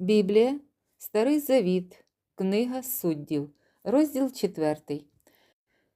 Біблія, Старий Завіт, Книга суддів, розділ 4.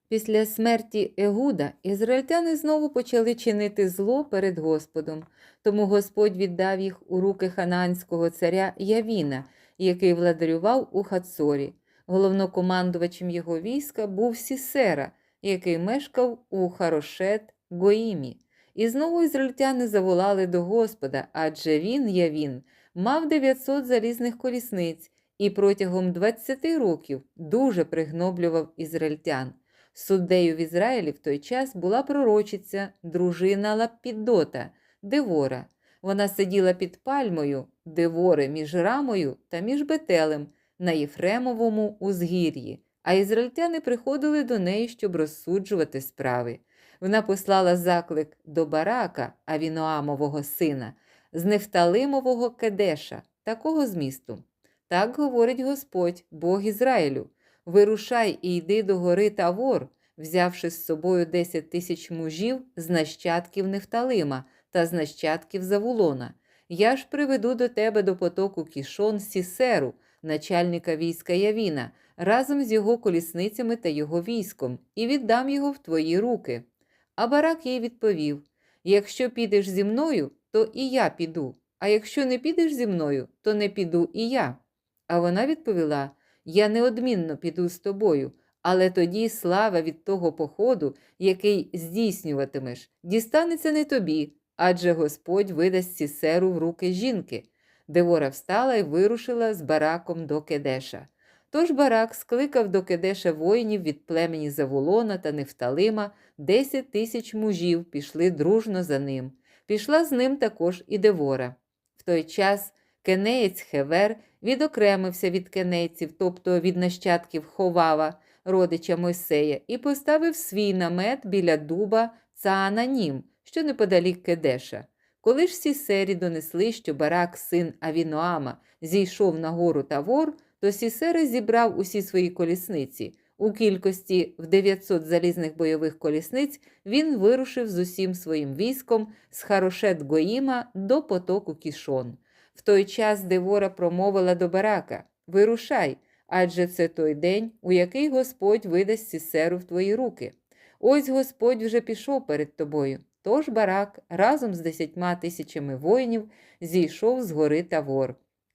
Після смерті Егуда ізраїльтяни знову почали чинити зло перед Господом, тому Господь віддав їх у руки ханаанського царя Явіна, який владарював у Хацорі. Головнокомандувачем його війська був Сісера, який мешкав у Харошет Гоїмі. І знову ізраїльтяни заволали до Господа, адже він, Явін, мав 900 залізних колісниць і протягом 20 років дуже пригноблював ізраїльтян. Суддею в Ізраїлі в той час була пророчиця, дружина Лапідота, Девора. Вона сиділа під пальмою, Девори між рамою та між бетелем на Єфремовому узгір'ї, а ізраїльтяни приходили до неї, щоб розсуджувати справи. Вона послала заклик до Барака, Авіноамового сина, з Нефталимового Кедеша, такого змісту. Так говорить Господь, Бог Ізраїлю. Вирушай і йди до гори Тавор, взявши з собою десять тисяч мужів з нащадків Нефталима та з нащадків Завулона. Я ж приведу до тебе до потоку Кішон Сісеру, начальника війська Явіна, разом з його колісницями та його військом, і віддам його в твої руки. А барак їй відповів: Якщо підеш зі мною, то і я піду, а якщо не підеш зі мною, то не піду і я. А вона відповіла: Я неодмінно піду з тобою, але тоді слава від того походу, який здійснюватимеш, дістанеться не тобі, адже Господь видасть Сісеру в руки жінки. Девора встала і вирушила з бараком до Кедеша. Тож барак скликав до Кедеша воїнів від племені Заволона та Нефталима, десять тисяч мужів пішли дружно за ним. Пішла з ним також і Девора. В той час кенеєць Хевер відокремився від кенейців, тобто від нащадків Ховава, родича Мойсея, і поставив свій намет біля дуба Цаананім, що неподалік Кедеша. Коли ж Сісері донесли, що барак, син Авіноама, зійшов на гору Тавор, то Сісера зібрав усі свої колісниці. У кількості в 900 залізних бойових колісниць він вирушив з усім своїм військом з Харошет Гоїма до потоку Кішон. В той час Девора промовила до барака Вирушай, адже це той день, у який Господь видасть Сісеру в твої руки. Ось Господь вже пішов перед тобою. Тож барак разом з десятьма тисячами воїнів зійшов з гори Тавор.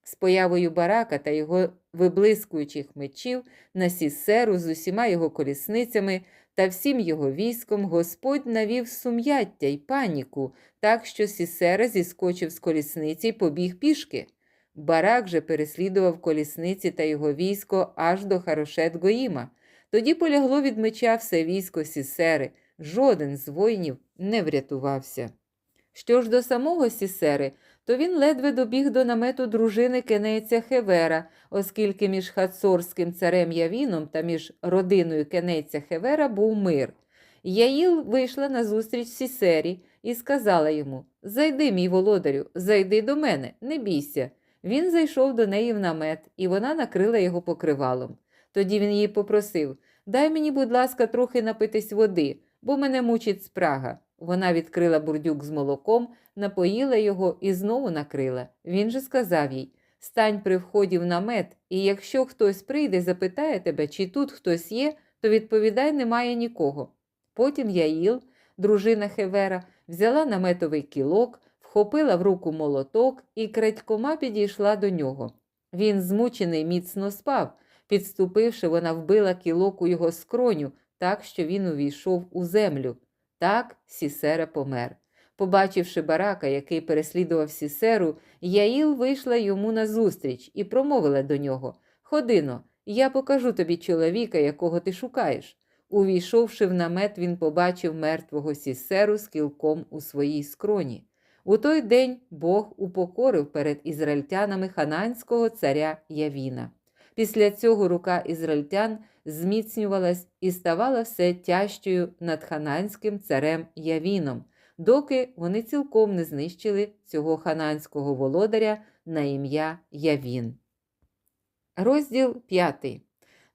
З появою барака та його виблискуючих мечів на Сісеру з усіма його колісницями та всім його військом Господь навів сум'яття й паніку, так що Сісера зіскочив з колісниці й побіг пішки. Барак же переслідував колісниці та його військо аж до Харошет Гоїма. Тоді полягло від меча все військо Сісери, жоден з воїнів не врятувався. Що ж до самого Сісери, то він ледве добіг до намету дружини кенейця Хевера, оскільки між хацорським царем Явіном та між родиною кенейця Хевера був мир. Яїл вийшла назустріч Сісері і сказала йому: Зайди, мій володарю, зайди до мене, не бійся. Він зайшов до неї в намет, і вона накрила його покривалом. Тоді він її попросив: Дай мені, будь ласка, трохи напитись води, бо мене мучить спрага. Вона відкрила бурдюк з молоком, напоїла його і знову накрила. Він же сказав їй: Стань при вході в намет, і якщо хтось прийде, запитає тебе, чи тут хтось є, то відповідай, немає нікого. Потім Яїл, дружина Хевера, взяла наметовий кілок, вхопила в руку молоток і крадькома підійшла до нього. Він, змучений, міцно спав. Підступивши, вона вбила кілок у його скроню, так що він увійшов у землю. Так Сісера помер. Побачивши барака, який переслідував Сісеру, Яїл вийшла йому назустріч і промовила до нього Ходино, я покажу тобі чоловіка, якого ти шукаєш. Увійшовши в намет, він побачив мертвого Сісеру з кілком у своїй скроні. У той день Бог упокорив перед ізраїльтянами хананського царя Явіна. Після цього рука ізраїльтян зміцнювалась і ставала все тяжчою над хананським царем Явіном, доки вони цілком не знищили цього хананського володаря на ім'я Явін. Розділ 5.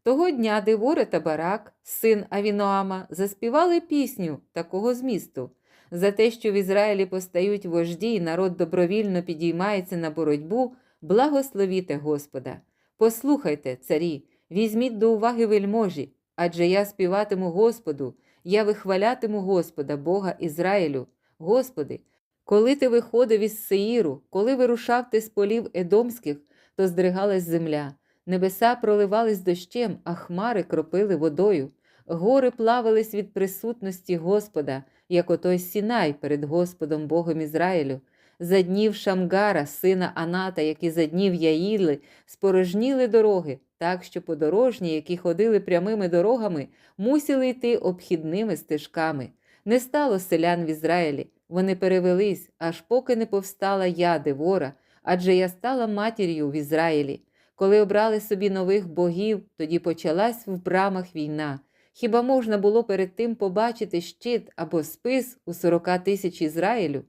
Того дня Девора та Барак, син Авіноама, заспівали пісню такого змісту. За те, що в Ізраїлі постають вожді, і народ добровільно підіймається на боротьбу, Благословіте Господа. Послухайте, царі, візьміть до уваги вельможі, адже я співатиму Господу, я вихвалятиму Господа, Бога Ізраїлю. Господи, коли ти виходив із Сеїру, коли вирушав ти з полів Едомських, то здригалась земля, небеса проливались дощем, а хмари кропили водою. Гори плавались від присутності Господа, як отой Сінай перед Господом Богом Ізраїлю. За днів Шамгара, сина Аната, які за днів Яїли, спорожніли дороги, так що подорожні, які ходили прямими дорогами, мусили йти обхідними стежками. Не стало селян в Ізраїлі, вони перевелись, аж поки не повстала я, Девора, адже я стала матір'ю в Ізраїлі. Коли обрали собі нових богів, тоді почалась в брамах війна. Хіба можна було перед тим побачити щит або спис у сорока тисяч Ізраїлю?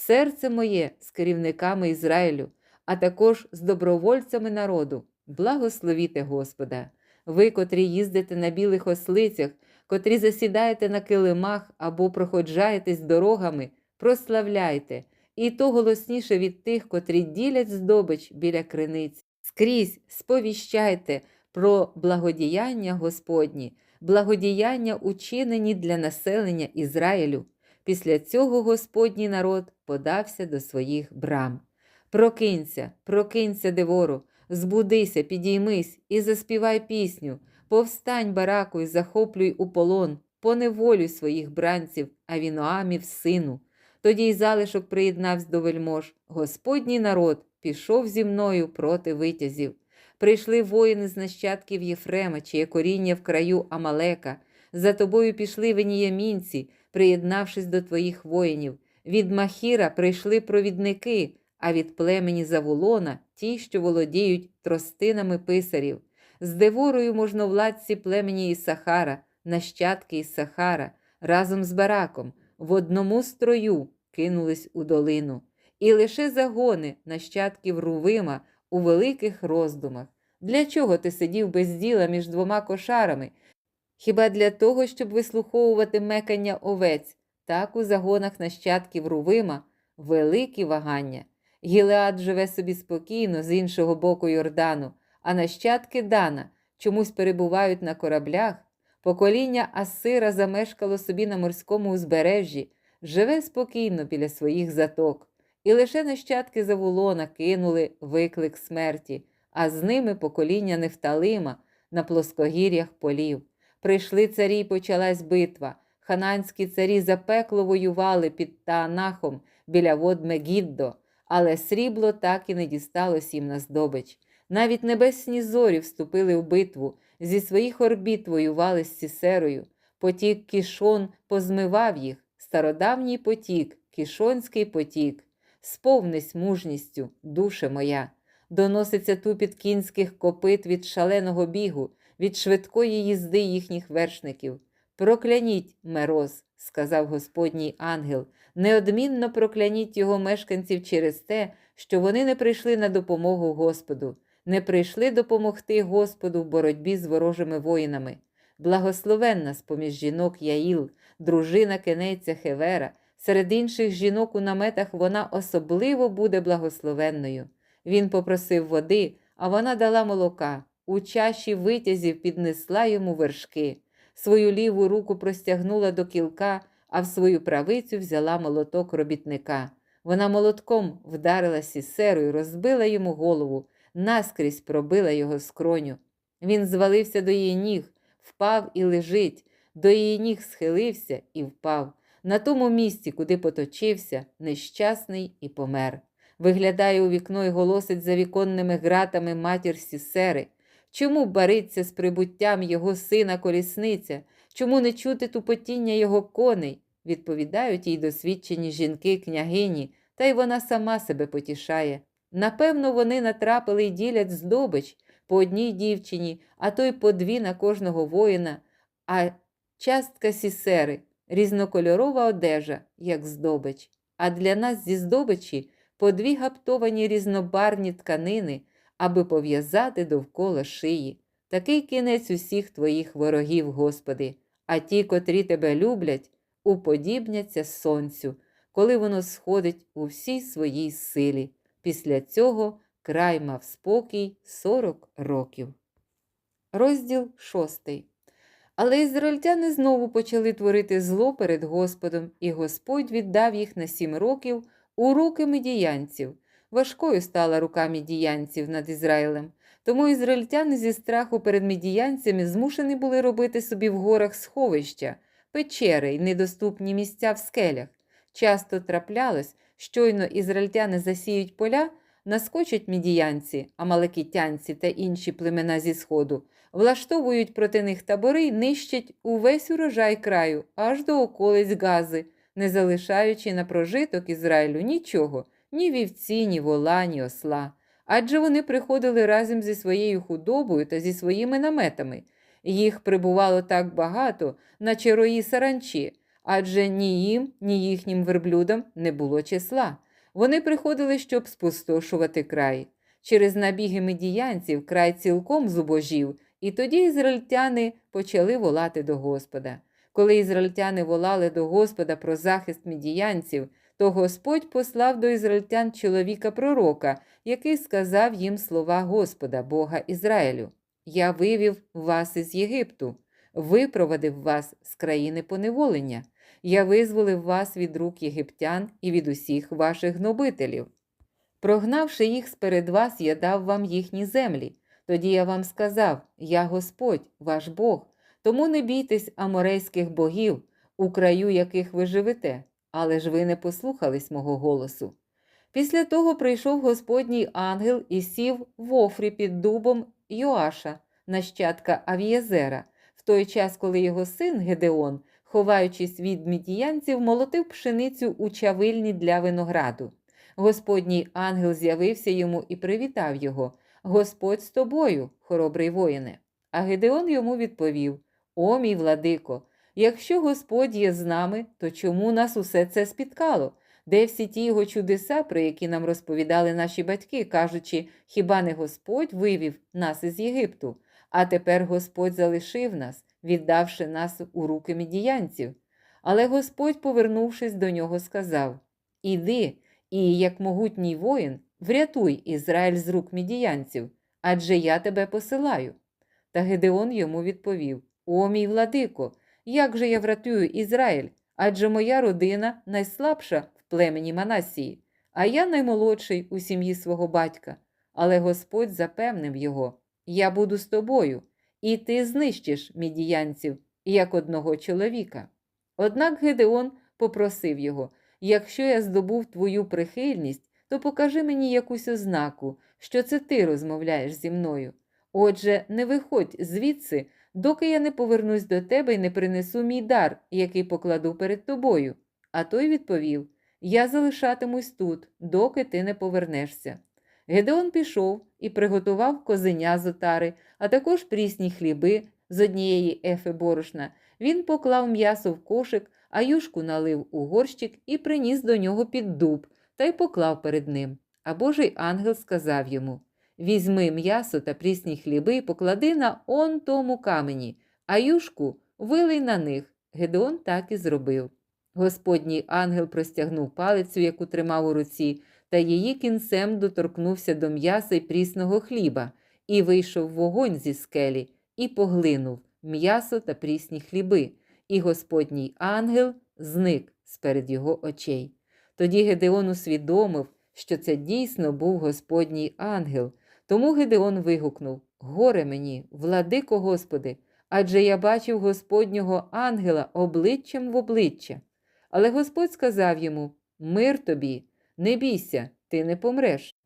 Серце моє з керівниками Ізраїлю, а також з добровольцями народу. Благословіте Господа! Ви, котрі їздите на білих ослицях, котрі засідаєте на килимах або проходжаєтесь дорогами, прославляйте, і то голосніше від тих, котрі ділять здобич біля криниць. Скрізь сповіщайте про благодіяння Господні, благодіяння учинені для населення Ізраїлю. Після цього Господній народ подався до своїх брам. Прокинься, прокинься, Девору, збудися, підіймись і заспівай пісню, повстань, бараку, і захоплюй у полон, поневолюй своїх бранців, Авіноамів сину. Тоді й залишок приєднався до вельмож. Господній народ пішов зі мною проти витязів. Прийшли воїни з нащадків Єфрема, чиє коріння в краю Амалека. За тобою пішли веніямінці, приєднавшись до твоїх воїнів. Від Махіра прийшли провідники, а від племені Заволона ті, що володіють тростинами писарів. З Деворою можновладці племені Ісахара, нащадки Ісахара, разом з бараком, в одному строю кинулись у долину. І лише загони нащадків Рувима у великих роздумах. Для чого ти сидів без діла між двома кошарами? Хіба для того, щоб вислуховувати мекання овець, так у загонах нащадків Рувима великі вагання. Гілеад живе собі спокійно з іншого боку Йордану, а нащадки Дана чомусь перебувають на кораблях. Покоління Асира замешкало собі на морському узбережжі, живе спокійно біля своїх заток. І лише нащадки Завулона кинули виклик смерті, а з ними покоління Нефталима на плоскогір'ях полів. Прийшли царі, і почалась битва. Хананські царі запекло воювали під Таанахом біля вод Мегіддо, але срібло так і не дісталось їм на здобич. Навіть небесні зорі вступили в битву, зі своїх орбіт воювали з Сісерою. Потік кішон позмивав їх, стародавній потік, кішонський потік. Сповнись мужністю, душе моя, доноситься тупіт кінських копит від шаленого бігу, від швидкої їзди їхніх вершників. Прокляніть, Мероз, сказав Господній ангел, неодмінно прокляніть його мешканців через те, що вони не прийшли на допомогу Господу, не прийшли допомогти Господу в боротьбі з ворожими воїнами. Благословенна з поміж жінок Яїл, дружина кенеця Хевера, серед інших жінок у наметах вона особливо буде благословенною. Він попросив води, а вона дала молока. У чаші витязів піднесла йому вершки. Свою ліву руку простягнула до кілка, а в свою правицю взяла молоток робітника. Вона молотком вдарила сісеру і розбила йому голову, наскрізь пробила його скроню. Він звалився до її ніг, впав і лежить, до її ніг схилився і впав. На тому місці, куди поточився, нещасний і помер. Виглядає у вікно і голосить за віконними гратами матір сісери. Чому бариться з прибуттям його сина колісниця? Чому не чути тупотіння його коней? Відповідають їй досвідчені жінки княгині, та й вона сама себе потішає. Напевно, вони натрапили й ділять здобич по одній дівчині, а то й по дві на кожного воїна, а частка сісери, різнокольорова одежа, як здобич. А для нас зі здобичі по дві гаптовані різнобарні тканини, аби пов'язати довкола шиї. Такий кінець усіх твоїх ворогів, Господи, а ті, котрі тебе люблять, уподібняться сонцю, коли воно сходить у всій своїй силі. Після цього край мав спокій 40 років. Розділ 6. Але ізраїльтяни знову почали творити зло перед Господом, і Господь віддав їх на сім років у руки медіянців. Важкою стала рука медіянців над Ізраїлем. Тому ізраїльтяни зі страху перед медіянцями змушені були робити собі в горах сховища, печери й недоступні місця в скелях. Часто траплялось, щойно ізраїльтяни засіють поля, наскочать мідіянці, амалекітянці та інші племена зі сходу, влаштовують проти них табори й нищать увесь урожай краю, аж до околиць Гази, не залишаючи на прожиток Ізраїлю нічого, ні вівці, ні вола, ні осла. Адже вони приходили разом зі своєю худобою та зі своїми наметами. Їх прибувало так багато, наче рої саранчі, адже ні їм, ні їхнім верблюдам не було числа. Вони приходили, щоб спустошувати край. Через набіги медіянців край цілком зубожів, і тоді ізраїльтяни почали волати до Господа. Коли ізраїльтяни волали до Господа про захист медіянців, то Господь послав до ізраїльтян чоловіка пророка, який сказав їм слова Господа, Бога Ізраїлю: Я вивів вас із Єгипту, випровадив вас з країни поневолення. Я визволив вас від рук єгиптян і від усіх ваших гнобителів. Прогнавши їх сперед вас, я дав вам їхні землі. Тоді я вам сказав: Я Господь, ваш Бог, тому не бійтесь аморейських богів, у краю яких ви живете, але ж ви не послухались мого голосу. Після того прийшов Господній ангел і сів в офрі під дубом Йоаша, нащадка Авієзера, в той час, коли його син Гедеон, ховаючись від мідіянців, молотив пшеницю у чавильні для винограду. Господній ангел з'явився йому і привітав його. Господь з тобою, хоробрий воїне. А Гедеон йому відповів: О, мій владико, якщо Господь є з нами, то чому нас усе це спіткало? Де всі ті його чудеса, про які нам розповідали наші батьки, кажучи, хіба не Господь вивів нас із Єгипту? А тепер Господь залишив нас, віддавши нас у руки мідіянців. Але Господь, повернувшись до нього, сказав: Іди, і, як могутній воїн, врятуй Ізраїль з рук мідіянців, адже я тебе посилаю. Та Гедеон йому відповів: О, мій владико, як же я врятую Ізраїль? Адже моя родина найслабша в племені Манасії, а я наймолодший у сім'ї свого батька. Але Господь запевнив його: Я буду з тобою, і ти знищиш мідіянців, як одного чоловіка. Однак Гедеон попросив його: Якщо я здобув твою прихильність, то покажи мені якусь ознаку, що це ти розмовляєш зі мною. Отже, не виходь звідси, доки я не повернусь до тебе і не принесу мій дар, який покладу перед тобою. А той відповів: Я залишатимусь тут, доки ти не повернешся. Гедеон пішов і приготував козеня з отари, а також прісні хліби з однієї ефи борошна. Він поклав м'ясо в кошик, а юшку налив у горщик і приніс до нього під дуб та й поклав перед ним. А Божий ангел сказав йому: Візьми м'ясо та прісні хліби і поклади на он тому камені, а юшку вилий на них. Гедеон так і зробив. Господній ангел простягнув палицю, яку тримав у руці, та її кінцем доторкнувся до м'яса й прісного хліба, і вийшов вогонь зі скелі, і поглинув м'ясо та прісні хліби, і Господній ангел зник сперед його очей. Тоді Гедеон усвідомив, що це дійсно був Господній ангел. Тому Гедеон вигукнув: Горе мені, владико Господи, адже я бачив Господнього ангела обличчям в обличчя. Але Господь сказав йому: Мир тобі, не бійся, ти не помреш.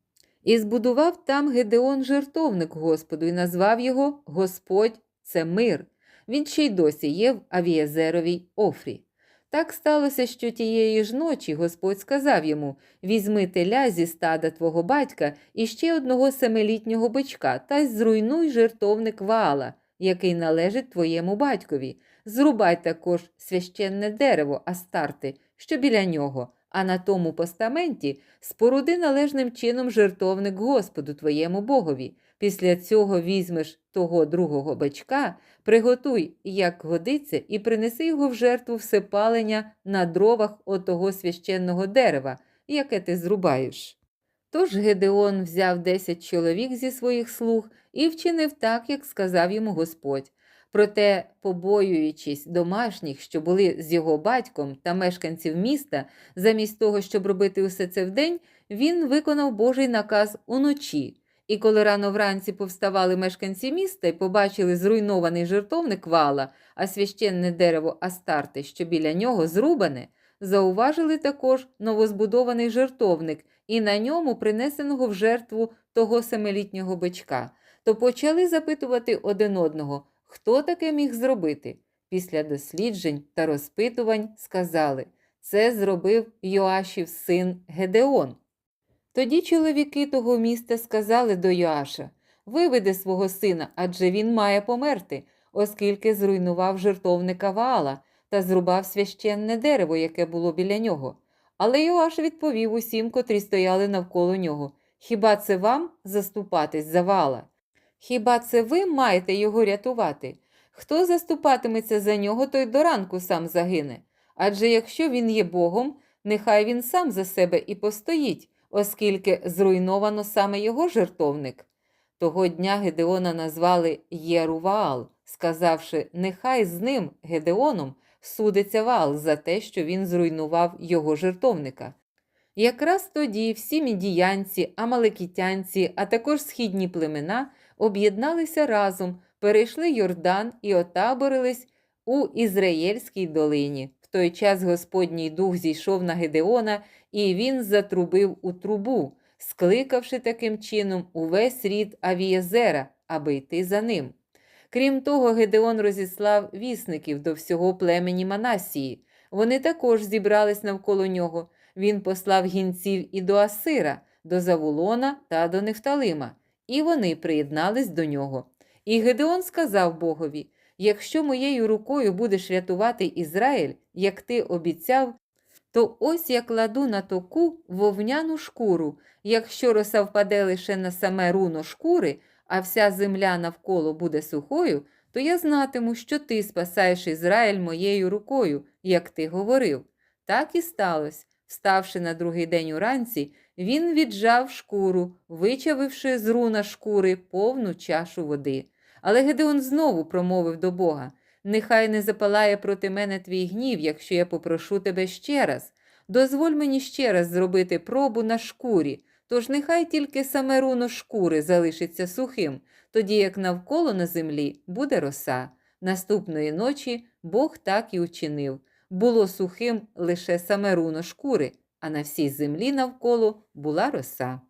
І збудував там Гедеон жертовник Господу і назвав його Господь це мир. Він ще й досі є в Авієзеровій Офрі. Так сталося, що тієї ж ночі Господь сказав йому: Візьми теля зі стада твого батька і ще одного семилітнього бичка, та зруйнуй жертовник Ваала, який належить твоєму батькові. Зрубай також священне дерево Астарти, що біля нього, а на тому постаменті споруди належним чином жертовник Господу твоєму Богові. Після цього візьмеш того другого бичка, приготуй, як годиться, і принеси його в жертву всепалення на дровах отого священного дерева, яке ти зрубаєш. Тож Гедеон взяв десять чоловік зі своїх слуг і вчинив так, як сказав йому Господь. Проте, побоюючись домашніх, що були з його батьком та мешканців міста, замість того, щоб робити усе це вдень, він виконав Божий наказ уночі. І коли рано вранці повставали мешканці міста і побачили зруйнований жертовник вала, а священне дерево Астарти, що біля нього зрубане, зауважили також новозбудований жертовник і на ньому принесеного в жертву того семилітнього бичка, то почали запитувати один одного, хто таке міг зробити. Після досліджень та розпитувань сказали це зробив Йоашів син Гедеон. Тоді чоловіки того міста сказали до Йоаша Виведи свого сина, адже він має померти, оскільки зруйнував жертовника Ваала та зрубав священне дерево, яке було біля нього. Але Йоаш відповів усім, котрі стояли навколо нього Хіба це вам заступатись за Ваала? Хіба це ви маєте його рятувати? Хто заступатиметься за нього, той до ранку сам загине. Адже якщо він є Богом, нехай він сам за себе і постоїть, оскільки зруйновано саме його жертовник. Того дня Гедеона назвали Єруваал, сказавши, нехай з ним, Гедеоном, судиться Ваал за те, що він зруйнував його жертовника. Якраз тоді всі мідіянці, амалекітянці, а також східні племена об'єдналися разом, перейшли Йордан і отаборились у Ізраїльській долині. Той час Господній дух зійшов на Гедеона, і він затрубив у трубу, скликавши таким чином увесь рід Авієзера, аби йти за ним. Крім того, Гедеон розіслав вісників до всього племені Манасії. Вони також зібрались навколо нього. Він послав гінців і до Асира, до Завулона та до Нефталима, і вони приєднались до нього. І Гедеон сказав Богові: Якщо моєю рукою будеш рятувати Ізраїль, як ти обіцяв, то ось я кладу на току вовняну шкуру. Якщо роса впаде лише на саме руно шкури, а вся земля навколо буде сухою, то я знатиму, що ти спасаєш Ізраїль моєю рукою, як ти говорив. Так і сталося. Вставши на другий день уранці, він віджав шкуру, вичавивши з руна шкури повну чашу води. Але Гедеон знову промовив до Бога Нехай не запалає проти мене твій гнів, якщо я попрошу тебе ще раз. Дозволь мені ще раз зробити пробу на шкурі, тож нехай тільки саме руно шкури залишиться сухим, тоді як навколо на землі буде роса. Наступної ночі Бог так і учинив. Було сухим лише саме руно шкури, а на всій землі навколо була роса.